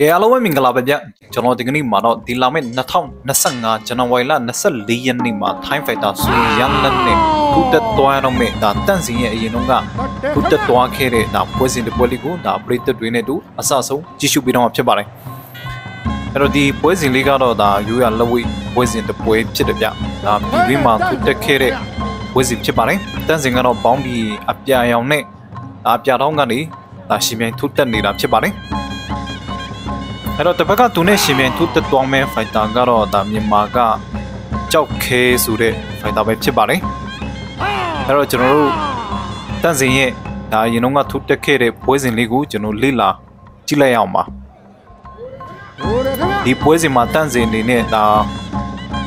ကဲအားလုံးပဲမင်္ဂလာပါဗျကျွန်တော်ဒီကနေ့မှာတော့ဒီလာမယ့်2025ဇန်နဝါရီလ24ရက်နေ့မှာ Time Fighter ဆိုရန်လန်နဲ့ထူတက်သွားတော့မယ့်ဒါတန့်စင်ရဲ့အရင်တော့ကထူတက်သွားခဲ့တဲ့ဒါပွဲစဉ်တစ်ပွဲလေးကိုဒါပရိသတ်တွေနဲ့တူအဆအဆုံးကြည့်ရှုပေးတော့မှာဖြစ်ပါတယ်အဲ့တော့ဒီပွဲစဉ်လေးကတော့ဒါရိုးရလက်ဝိပွဲစဉ်တစ်ပွဲဖြစ်တယ်ဗျဒါပြည်တွင်းမှာထူတက်ခဲ့တဲ့ပွဲစဉ်ဖြစ်ပါတယ်တန့်စင်ကတော့ဘောင်းဒီအပြာရောင်နဲ့အပြာတောင်းကနေဒါရှင်ပြိုင်ထူတက်နေတာဖြစ်ပါတယ် အဲ့တော့တစ်ဖက်ကသူနဲ့ရှင်ပြန်သူတက်သွားမဲ့ဖိုက်တာကတော့ဒါမြန်မာကကြောက်ခဲဆိုတဲ့ဖိုက်တာပဲဖြစ်ပါတယ်အဲ့တော့ကျွန်တော်တို့တန့်စင်ရဲ့ဒါအရင်တော့ကသူတက်ခဲ့တဲ့ပွဲစဉ်လေးကိုကျွန်တော်လေ့လာကြည့်လိုက်အောင်ပါဒီပွဲစဉ်မှာတန့်စင်နေနဲ့ဒါ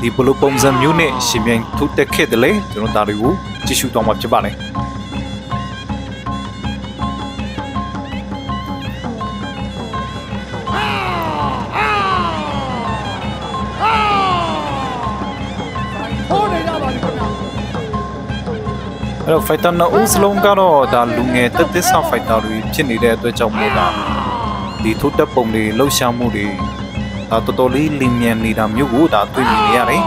ဒီဘလိုပုံစံမျိုးနဲ့ရှင်ပြန်သူတက်ခဲ့တယ်လေကျွန်တော်ဒါတွေကိုကြည့်ရှုသွားမှာဖြစ်ပါတယ် အဲ့တော့ fighter နှစ်ဦးစလုံးကတော့ဒါလူငယ်တက်သစ္စာ fighter တွေဖြစ်နေတဲ့အတွက်ကြောင့်မို့လားဒီထိုးတက်ပုံတွေလှုပ်ရှားမှုတွေဒါတော်တော်လေးလင်းမြန်နေတာမျိုးကိုဒါတွေ့မြင်နေရတယ်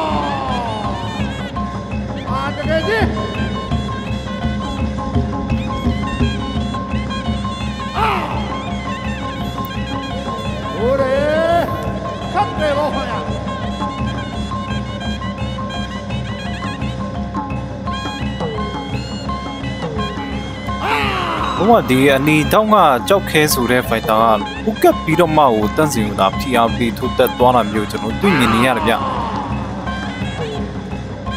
ကဒီအနီတောင်းကကြောက်ခဲဆိုတဲ့ဖိုက်တာကဥကပ်ပြီးတော့မှကိုတန့်စင်ကိုဒါဖိအားပေးထိုးတက်သွားတာမျိုးကျွန်တော်တွေ့မြင်နေရတယ်ဗျ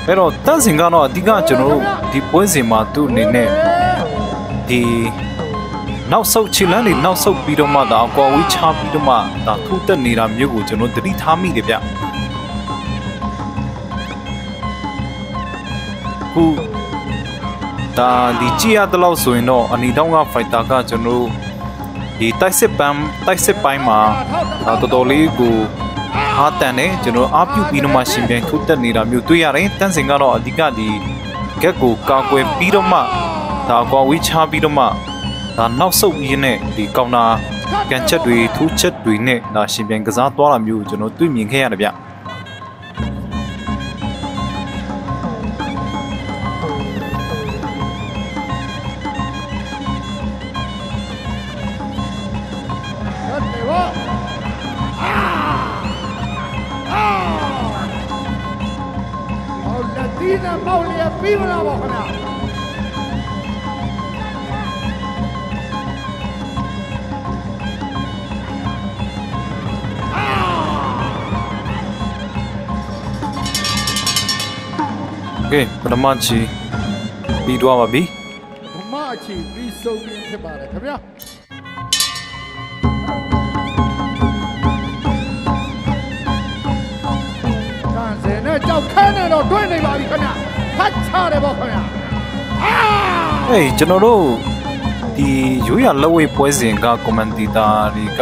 အဲ့တော့တန့်စင်ကတော့အဓိကကျွန်တော်တို့ဒီပွဲစဉ်မှာသူ့အနေနဲ့ဒီနောက်ဆုတ်ခြေလမ်းတွေနောက်ဆုတ်ပြီးတော့မှဒါအကွာဝေးချပြီးတော့မှဒါထိုးတက်နေတာမျိုးကိုကျွန်တော်သတိထားမိတယ်ဗျခု ဒါဒီကြည့်ရတဲ့လောက်ဆိုရင်တော့အနီတောင်းကဖိုက်တာကကျွန်တော်ဒီတိုက်စစ်ပန်းတိုက်စစ်ပိုင်းမှာဒါတော်တော်လေးကိုအားတန်တယ်ကျွန်တော်အားပြုပြီးတော့မှရှင်ပြန်ထုတ်တက်နေတာမျိုးတွေ့ရတယ်တန်းစင်ကတော့အဓိကဒီဂက်ကိုကာကွယ်ပြီးတော့မှဒါကွာဝေးချပြီးတော့မှဒါနောက်ဆုတ်ရင်းနဲ့ဒီကောင်နာကန်ချက်တွေထူးချက်တွေနဲ့ဒါရှင်ပြန်ကစားသွားတာမျိုးကျွန်တော်တွေ့မြင်ခဲ့ရတယ်ဗျ ပြီးမလားပါခင်ဗျာကဲပထမချီပြီးတော့ပါပြီပထမချီပြီးဆုံးပြီဖြစ်ပါတယ်ခင်ဗျာကန်စင်နဲ့ကြောက်ခန်းနဲ့တော့တွဲနေပါပြီခင်ဗျာ ဖတ်ချတယ်ပေါ့ခင်ဗျာအာဟေးကျွန်တော်တို့ဒီရိုးရလက်ဝဲပွဲစဉ်ကကွန်မန်တီတာတွေက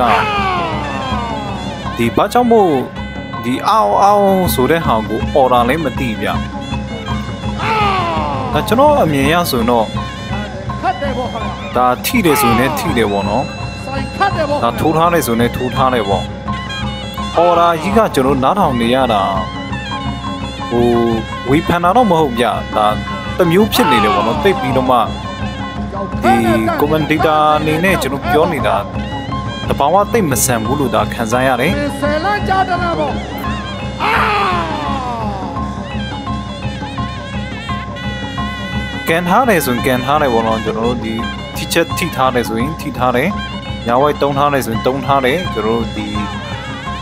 ဒီဘာကြောင့်မို့ဒီအောင်းအောင်းဆိုတဲ့ဟာကိုအော်ဒါလည်းမသိဗျဒါကျွန်တော်အမြင်ရဆိုရင်တော့ခတ်တယ်ပေါ့ခင်ဗျာဒါထိတယ်ဆိုရင်လည်းထိတယ်ပေါ့နော်ဆိုင်ခတ်တယ်ပေါ့ဒါထိုးထားတယ်ဆိုရင်လည်းထိုးထားတယ်ပေါ့အော်ဒါကြီးကကျွန်တော်နားထောင်နေရတာ ဟိုဝေဖန်တာတော့မဟုတ်ဗျဒါတစ်မျိုးဖြစ်နေတယ်ပေါ့နော်တိတ်ပြီးတော့မှကြောက်ခဒီန်းနဲ့ commentator အနေနဲ့ကျွန်တော်ပြောနေတာတဘာဝတိတ်မဆန်ဘူးလို့ဒါခံစားရတယ်ဆယ်လမ်းကြားတယ်လားပေါ့အာကန်ထားတယ်ဆိုရင်ကန်ထားတယ်ပေါ့နော်ကျွန်တော်တို့ဒီထိချက်ထိထားတယ်ဆိုရင်ထိထားတယ်ညာဝိုက်တုံးထားတယ်ဆိုရင်တုံးထားတယ်ကျွန်တော်တို့ဒီ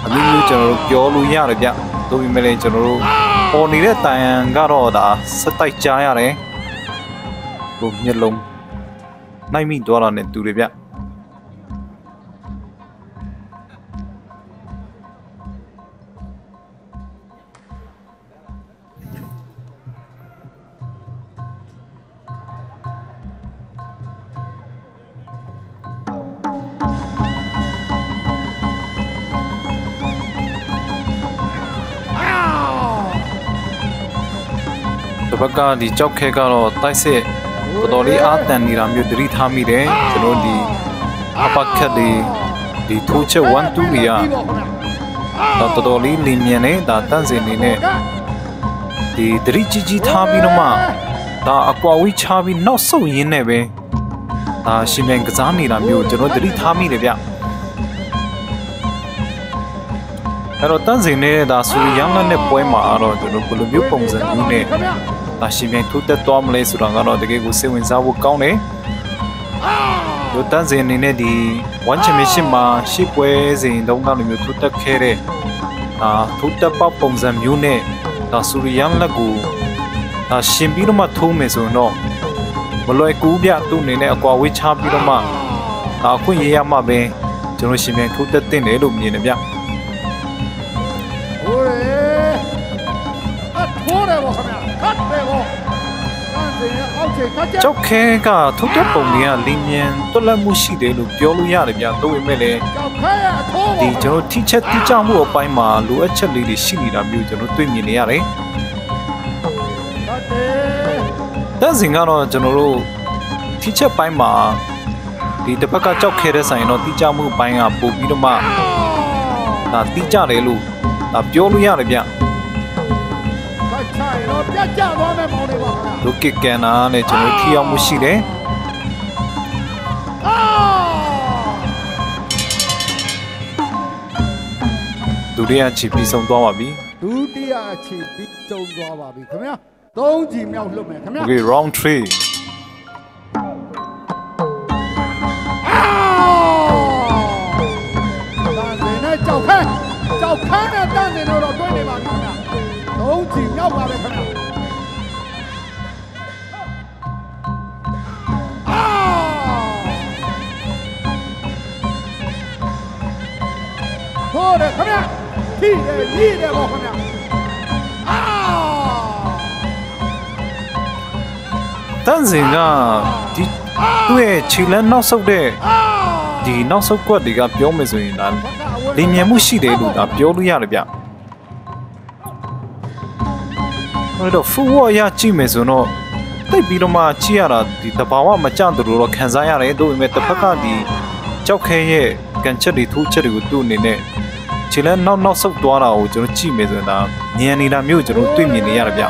အမျိုးမျိုးကျွန်တော်တို့ပြောလို့ရတယ်ဗျတို့ပေမဲ့လည်းကျွန်တော်တို့ ပေါ်နေတဲ့တိုင်န်ကတော့ဒါစက်တိုက်ကြားရတယ်ဟိုမျက်လုံးနိုင်မိသွားတာနဲ့တူတယ်ဗျ ဘက်ကဒီကြောက်ခဲကတော့တိုက်စစ်တော်တော်လေးအားတန်နေတာမျိုးသတိထားမိတယ်ကျွန်တော်ဒီအပကတ်တွေဒီထိုးချက်1 2တွေကဒါတော်တော်လေးလင်းမြန်နေဒါတန့်စင်နေနဲ့ဒီသတိကြီးကြီးထားပြီးတော့မှဒါအကွာဝေးချပြီးနောက်ဆုတ်ရင်းနဲ့ပဲဒါရှင်မြန်ကစားနေတာမျိုးကျွန်တော်သတိထားမိတယ်ဗျအဲ့တော့တန့်စင်နေတဲ့ဒါဆူရန်လနဲ့ပွဲမှာတော့ကျွန်တော်ဘယ်လိုမျိုးပုံစံမျိုးနဲ့ ဒါရှင်မြန်ထိုးတက်သွားမလဲဆိုတာကတော့တကယ်ကိုစိတ်ဝင်စားဖို့ကောင်းတယ်တို့တန်းစင်အနေနဲ့ဒီ1 championship မှာရှစ်ပွဲစဉ်တုန်းကလိုမျိုးထိုးတက်ခဲ့တဲ့အာထိုးတက်ပေါက်ပုံစံမျိုးနဲ့ဒါဆူရီယန်လက်ကိုဒါရှင်ပြီးတော့မှထိုးမယ်ဆိုရင်တော့မလွယ်ကူပြသူ့အနေနဲ့အကွာဝေးချပြီးတော့မှဒါအခွင့်ရရမှပဲကျွန်တော်ရှင်ပြန်ထိုးတက်တင်တယ်လို့မြင်တယ်ဗျ က်ခြေခတ်ချက်ကြောက်ခဲကထိုးတက်ပုံတွေကလင်းမြန်တွက်လက်မှုရှိတယ်လို့ပြောလို့ရတယ်ဗျတို့ပေမဲ့လည်းကြောက်ခဲရဲ့အထိုးဗောဒီကျွန်တော်ထိချက်တိကျမှုအပိုင်းမှာလိုအပ်ချက်လေးတွေရှိနေတာမျိုးကျွန်တော်တွေ့မြင်နေရတယ်ခတ်တယ်။တက်စဉ်ကတော့ကျွန်တော်တို့ထိချက်ပိုင်းမှာဒီတစ်ဖက်ကကြောက်ခဲတဲ့ဆိုင်တော့တိကျမှုပိုင်းကပို့ပြီးတော့မှဒါတိကျတယ်လို့ဒါပြောလို့ရတယ်ဗျ ခတ်ချရင်တော့ပြတ်ကျသွားမယ်မောင်လေးဗောခင်ဗျာ။လူကစ်ကန်နာနဲ့ကျွန်တော်ထိရောက်မှုရှိတယ်အာ။ဒုတိယချီပြီးဆုံးသွားပါပြီဒုတိယအခြေပြီးကျုံသွားပါပြီခင်ဗျာသုံးချီမြောက်လွတ်မယ်ခင်ဗျာ။ Okay round 3အာတန်စင်နဲ့ကြောက်ခန်းကြောက်ခန်းနဲ့တန်စင်တို့တော့တွဲနေပါပြီခင်ဗျာ သုံးချီမြောက်ပါပဲခင်ဗျာအာဟိုးတယ်ခင်ဗျာထိတယ်ကြီးတယ်ဗောခင်ဗျာအာတန်းစဉ်ကဒီသူ့ရဲ့ခြေလန်းနောက်ဆုပ်တဲ့အာဒီနောက်ဆုပ်ကွက်တွေကပြောမယ်ဆိုရင်ဒါလင်မြန်မှုရှိတယ်လို့ဒါပြောလို့ရတယ်ဗျ။ အဲ့တော့ full wall ရကြည့်မယ်ဆိုတော့တိတ်ပြီးတော့မှကြည့်ရတာဒီတဘာဝမကြတယ်လို့တော့ခံစားရတယ်တို့ပေမဲ့တစ်ဖက်ကဒီကြောက်ခဲရဲ့ကန်ချက်တွေထိုးချက်တွေကိုသူ့အနေနဲ့ခြေလန်းနောက်နောက်ဆုပ်သွားတာကိုကျွန်တော်ကြည့်မယ်ဆိုရင်ဒါညံနေတာမျိုးကျွန်တော်တွေ့မြင်နေရတယ်ဗျ။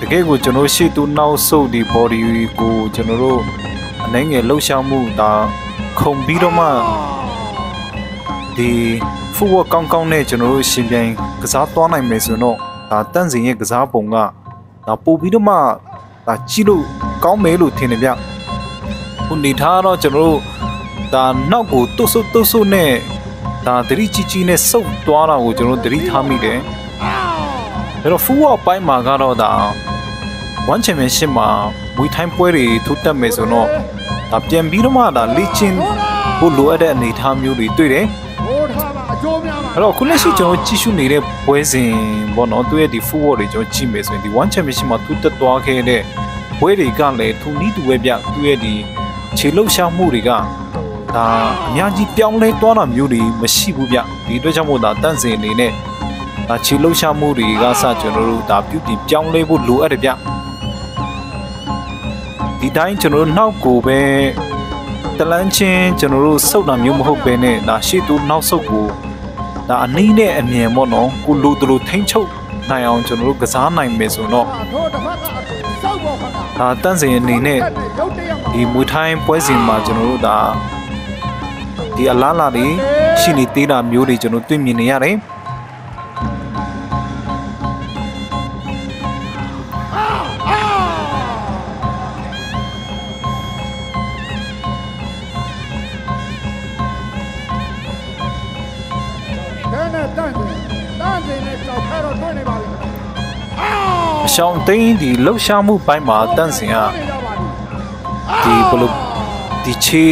တကယ်ကိုကျွန်တော်ရှေ့တူနောက်ဆုပ်ဒီ body ကိုကျွန်တော်တို့အနေငယ်လှုပ်ရှားမှုဒါခုံပြီးတော့မှဒီ full work ကောင်းကောင်းနဲ့ကျွန်တော်တို့ရှင်ပြိုင်ကစားသွားနိုင်မယ်ဆိုတော့ဒါတန့်စင်ရဲ့ကစားပုံကဒါပို့ပြီးတော့မှဒါကြည့်လို့ကောင်းမယ်လို့ထင်တယ်ဗျခုနေထားတော့ကျွန်တော်တို့ဒါနောက်ကိုတုတ်ဆုပ်တုတ်ဆုပ်နဲ့ဒါသတိကြီးကြီးနဲ့စုပ်သွားတာကိုကျွန်တော်တို့သတိထားမိတယ်အဲ့တော့ full work ပိုင်းမှာကတော့ဒါ one championship မှာမွေထိုင်းပွဲတွေထိုးတက်မယ်ဆိုတော့ဒါပြန်ပြီးတော့မှဒါလေ့ကျင့်ဖို့လိုအပ်တဲ့အနေအထားမျိုးတွေတွေ့တယ်ဟိုးထားပါ အကျိုးများပါအဲ့တော့ခုလက်ရှိကျွန်တော်ကြည့်ရှုနေတဲ့ပွဲစဉ်ပေါ့နော်သူရဲ့ဒီ football တွေကျွန်တော်ကြည့်မယ်ဆိုရင်ဒီ one championship မှာသူတက်သွားခဲ့တဲ့ပွဲတွေကလည်းသူနီးသူပဲပြသူရဲ့ဒီခြေလှုပ်ရှားမှုတွေကဒါအများကြီးပြောင်းလဲသွားတာမျိုးတွေမရှိဘူးဗျဒီအတွက်ကြောင့်မို့ဒါတန့်စင်အနေနဲ့ဒါခြေလှုပ်ရှားမှုတွေကစကျွန်တော်တို့ဒါပြုတည်ပြောင်းလဲဖို့လိုအပ်တယ်ဗျဒီတိုင်းကျွန်တော်တို့နောက်ကိုပဲတလန်းချင်းကျွန်တော်တို့စုပ်တာမျိုးမဟုတ်ပဲနဲ့ဒါရှေ့တူနောက်ဆုပ်ကို ဒါအနည်းနဲ့အမြင်ပေါ့နော်ကိုလိုတလိုထိမ့်ချုပ်နိုင်အောင်ကျွန်တော်တို့ကစားနိုင်မယ်ဆိုတော့ထိုးတစ်ဖက်ကစောက်ပေါ်ခဏဒါတန့်စင်အနေနဲ့ရုပ်တရက်မှာဒီမွေထိုင်းပွဲစဉ်မှာကျွန်တော်တို့ဒါဒီအလားလာတွေရှိနေသေးတာမျိုးတွေကျွန်တော်တွေ့မြင်နေရတယ် အရှောင်းသိန်းဒီလှုပ်ရှားမှုပိုင်းမှာတန့်စင်ကဒီဘယ်လိုဒီခြေ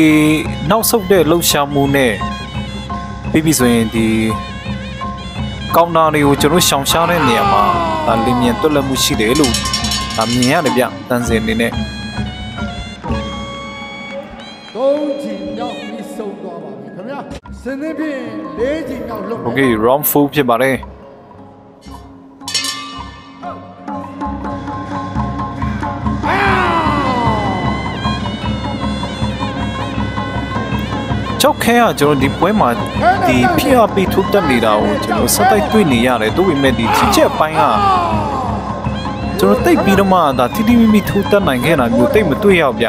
နောက်ဆုပ်တဲ့လှုပ်ရှားမှုနဲ့ပြီးပြီဆိုရင်ဒီကောင်တာတွေကိုကျွန်တော်ရှောင်ရှားတဲ့နေရာမှာဒါလင်းမြန်တွက်လက်မှုရှိတယ်လို့ဒါမြင်ရတယ်ဗျတန့်စင်အနေနဲ့သုံးချီမြောက်ပြီးဆုံးသွားပါပြီခင်ဗျာစနေဖြင့်လေးချီမြောက်လွတ်မယ် Okay round 4ဖြစ်ပါတယ် ကြောက်ခဲကကျွန်တော်ဒီပွဲမှာဒီ PRP ထုတ်တက်နေတာကိုကျွန်တော်စက်တိုက်တွေ့နေရတယ်ဒါပေမဲ့ဒီချစ်ချက်ပိုင်းကကျွန်တော်တိတ်ပြီးတော့မှဒါတီတီမီမီထုတ်တက်နိုင်ခဲ့တာမျိုးတိတ်မတွေ့ရဗျ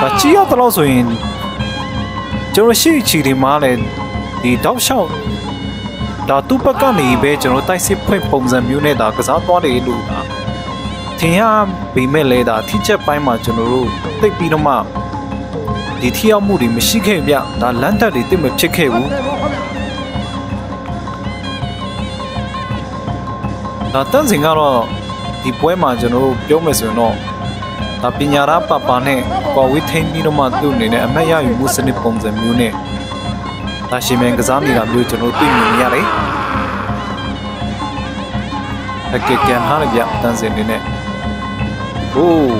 ဒါကြည့်ရတော့ဆိုရင်ကျွန်တော်ရှိချီဒီမှာလည်းဒီတောက်လျှောက်ဒါသူ့ဘက်ကနေပဲကျွန်တော်တိုက်စစ်ဖွင့်ပုံစံမျိုးနဲ့ဒါကစားသွားတယ်လို့ဒါထင်ရပေမဲ့လေဒါထိချက်ပိုင်းမှာကျွန်တော်တို့တိတ်ပြီးတော့မှ ဒီထီရောက်မှုတွေမရှိခဲ့ဗျဒါလန်တက်တွေတိတ်မဖြစ်ခဲ့ဘူးဒါတန်းစင်ကတော့ဒီပွဲမှာကျွန်တော်တို့ပြောမယ်ဆိုရင်တော့ဒါပညာရာပပနဲ့ပေါ်ဝေးထိန်ပြီးတော့မှသူ့အနေနဲ့အမတ်ရယူမှုစနစ်ပုံစံမျိုးနဲ့ဒါရှင်မန်ကစားနေတာမျိုးကျွန်တော်တွေ့မြင်နေရတယ်အကကန်ဟာလည်းဗျတန်းစင်နေနဲ့ဟိုး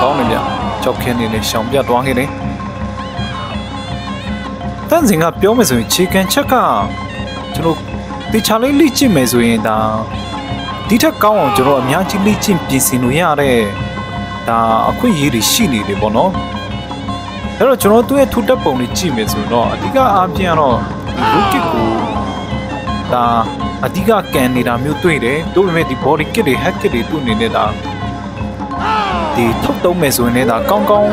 ကောင်းတယ်ဗျကြောက်ခင်းနေနဲ့ရှောင်ပြသွားခဲ့တယ် တန်းစင်ကပြောမယ်ဆိုရင်ခြေကန်ချက်ကကျွန်တော်တေချာလေးလိကျင့်မယ်ဆိုရင်ဒါဒီထက်ကောင်းအောင်ကျွန်တော်အများကြီးလိကျင့်ပြင်ဆင်လို့ရတဲ့ဒါအခွင့်အရေးတွေရှိနေတယ်ပေါ့နော်အဲ့တော့ကျွန်တော်သူ့ရဲ့ထူတက်ပုံလေးကြည့်မယ်ဆိုတော့အဓိကအားဖြင့်ကတော့ဒီ rocket ကိုဒါအဓိကကန်နေတာမျိုးတွေ့တယ်ဒါပေမဲ့ဒီ body kit တွေ hack kit တွေသူ့အနေနဲ့ဒါဒီထုတ်သုံးမယ်ဆိုရင်လည်းဒါကောင်းကောင်း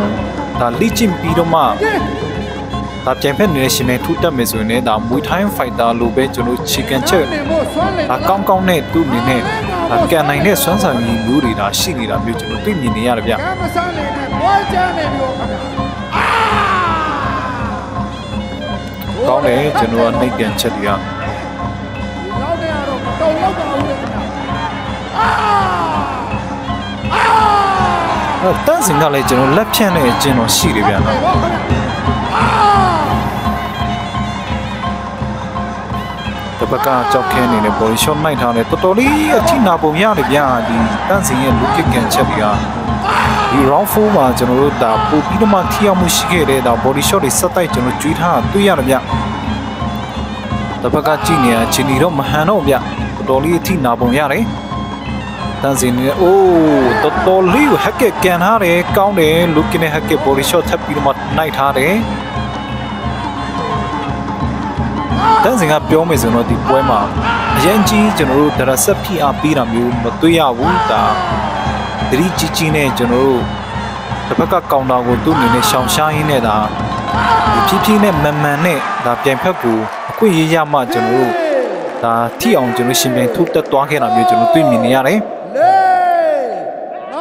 ဒါလိကျင့်ပြီးတော့မှ ဒါပြန်ဖက်နေတဲ့ရှင်မဲထူတက်မယ်ဆိုရင်လည်းဒါမွေထိုင်းဖိုက်တာလိုပဲကျွန်တော် chicken ချက်ဒါကောင်းကောင်းနဲ့သူ့အနေနဲ့ဒါကန်နိုင်တဲ့စွမ်းဆောင်ရည်မျိုးတွေဒါရှိနေတာမျိုးကျွန်တော်တွေ့မြင်နေရတယ်ဗျကမ္မဆန်းနေနဲ့ဘွားချမ်းနေပြီခင်ဗျာအာကောင်းတယ်ကျွန်တော်ကနှိပ်ကန်ချက်တွေကဒီလောက်နေရတော့မတုံလောက်ပါဘူးလေခင်ဗျာအာအာအဲ့တန်းစင်ကလည်းကျွန်တော်လက်ဖြန့်တဲ့အကျင့်တော်ရှိတယ်ဗျာနော် တစ်ပတ်ကကြောက်ခဲနေနဲ့ body shot နိုင်ထားတယ်တော်တော်လေးအထိနာပုံရတယ်ဗျာဒီတန်းစင်ရဲ့ look kick ကန်ချက်တွေကဒီ round 4မှာကျွန်တော်တို့ဒါပို့ပြီးတော့မှထိရောက်မှုရှိခဲ့တဲ့ဒါ body shot တွေစက်တိုက်ကျွန်တော်ကျွေးထားတာတွေ့ရတယ်ဗျတစ်ပတ်ကကြည့်နေတာချင်းဒီတော့မဟန်တော့ဗျတော်တော်လေးအထိနာပုံရတယ်တန်းစင်နေအိုးတော်တော်လေးကို hack ကန်ထားတယ်ကောင်းတယ် look နဲ့ hack body shot ထပ်ပြီးတော့မှနိုင်ထားတယ် တန်းစင်ကပြောမယ်ဆိုတော့ဒီပွဲမှာအရင်ကြီးကျွန်တော်တို့ဒရဆက်ဖိအားပေးတာမျိုးမတွေ့ရဘူးဒါသတိကြီးကြီးနဲ့ကျွန်တော်တို့တစ်ဖက်ကကောင်တာကိုသူ့အနေနဲ့ရှောင်ရှားရင်းနဲ့ဒါဖြည်းဖြည်းနဲ့မန်မှန်နဲ့ဒါပြန်ဖက်ကိုအခွင့်အရေးရမှကျွန်တော်တို့ဒါထိအောင်ကျွန်တော်ရှင်ပြန်ထုတ်တက်သွားခဲ့တာမျိုးကျွန်တော်တွေ့မြင်နေရတယ်လေ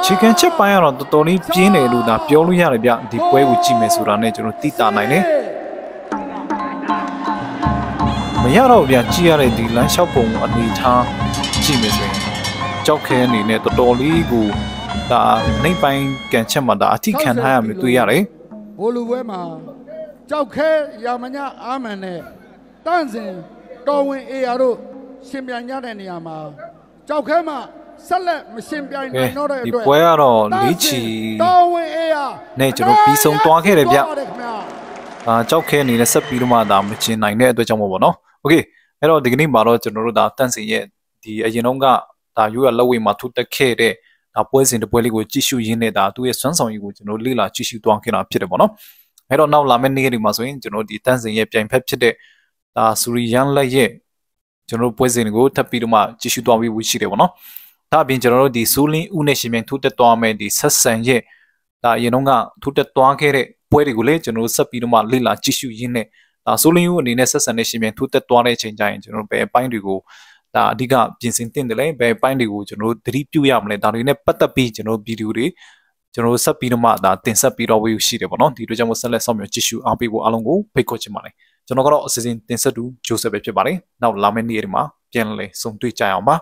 ချီကန်ချက်ပိုင်းကတော့တော်တော်လေးပြင်းတယ်လို့ဒါပြောလို့ရတယ်ဗျဒီပွဲကိုကြည့်မယ်ဆိုတာနဲ့ကျွန်တော်သိတာနိုင်တယ် မရတော့ဗျကြည့်ရတဲ့ဒီလမ်းလျှောက်ပုံအနေထားကြည့်မယ်ဆိုရင်ကြောက်ခဲအနေနဲ့တော်တော်လေးကိုဒါနှိပ်ပိုင်းကန်ချက်မှာဒါအထိခံထားရမျိုးတွေ့ရတယ်ဘိုလူပွဲမှာကြောက်ခဲရာမညအာမန်နဲ့တန့်စင်တော်ဝင်အေယာတို့ရှင်ပြိုင်ကြတဲ့နေရာမှာကြောက်ခဲမှာဆက်လက်မရှင်ပြိုင်ကဲနိုင်တော့တဲ့ဒီအတွက်ပွဲကတော့လေးချီတော်ဝင်အေယာနဲ့ကျွန်တော်ပြီးဆုံးသွားခဲ့တယ်ဗျသွားပါတယ်ခင်ဗျာအာကြောက်ခဲအနေနဲ့ဆက်ပြီးတော့မှဒါမကျင်နိုင်တဲ့အတွက်ကြောင့်မို့ပေါ့နော် Okay အဲ့တော့ဒီကနေ့မှာတော့ကျွန်တော်တို့ဒါတန့်စင်ရဲ့ဒီအရင်တုန်းကဒါရိုးရလက်ဝဲမှာထူတက်ခဲ့တဲ့ဒါပွဲစဉ်တပွဲလေးကိုကြည့်ရှုရင်းနဲ့ဒါသူ့ရဲ့စွမ်းဆောင်ရည်ကိုကျွန်တော်လေ့လာကြည့်ရှုသွားခဲ့တာဖြစ်တယ်ပေါ့နော်အဲ့တော့နောက်လာမယ့်နေ့တွေမှာဆိုရင်ကျွန်တော်ဒီတန့်စင်ရဲ့ပြိုင်ဖက်ဖြစ်တဲ့ဒါဆူရီယန်လက်ရဲ့ကျွန်တော်တို့ပွဲစဉ်ကိုထပ်ပြီးတော့မှကြည့်ရှုသွားပြီးရှိတယ်ပေါ့နော်ဒါအပြင်ကျွန်တော်တို့ဒီဆိုးလင်းဦးနဲ့ရှင်မြန်ထူတက်သွားမယ့်ဒီဆက်ဆံရဲ့ဒါအရင်တုန်းကထူတက်သွားခဲ့တဲ့ပွဲတွေကိုလည်းကျွန်တော်တို့ဆက်ပြီးတော့မှလေ့လာကြည့်ရှုရင်းနဲ့ ဒါဆိုလင်းဦးအနေနဲ့ဆက်ဆံတဲ့ရှင်မြန်ထိုးတက်သွားတဲ့အချိန်ကျရင်ကျွန်တော်တို့ဘယ်အပိုင်းတွေကိုဒါအဓိကပြင်ဆင်တင်တယ်လဲဘယ်အပိုင်းတွေကိုကျွန်တော်တို့သတိပြုရမလဲဒါတွေနဲ့ပတ်သက်ပြီးကျွန်တော်တို့ဗီဒီယိုတွေကျွန်တော်တို့ဆက်ပြီးတော့မှဒါတင်ဆက်ပြီးတော့ဝေးရှိတယ်ပေါ့နော်ဒီလိုကြောင့်မို့ဆက်လက်ဆောင်မြေကြည့်ရှုအားပေးဖို့အားလုံးကိုဖိတ်ခေါ်ချင်ပါတယ်ကျွန်တော်ကတော့အစီအစဉ်တင်ဆက်သူဂျိုဆက်ပဲဖြစ်ပါတယ်နောက်လာမယ့်နေ့တွေမှာပြန်လည်ဆုံတွေ့ကြရအောင်ပါ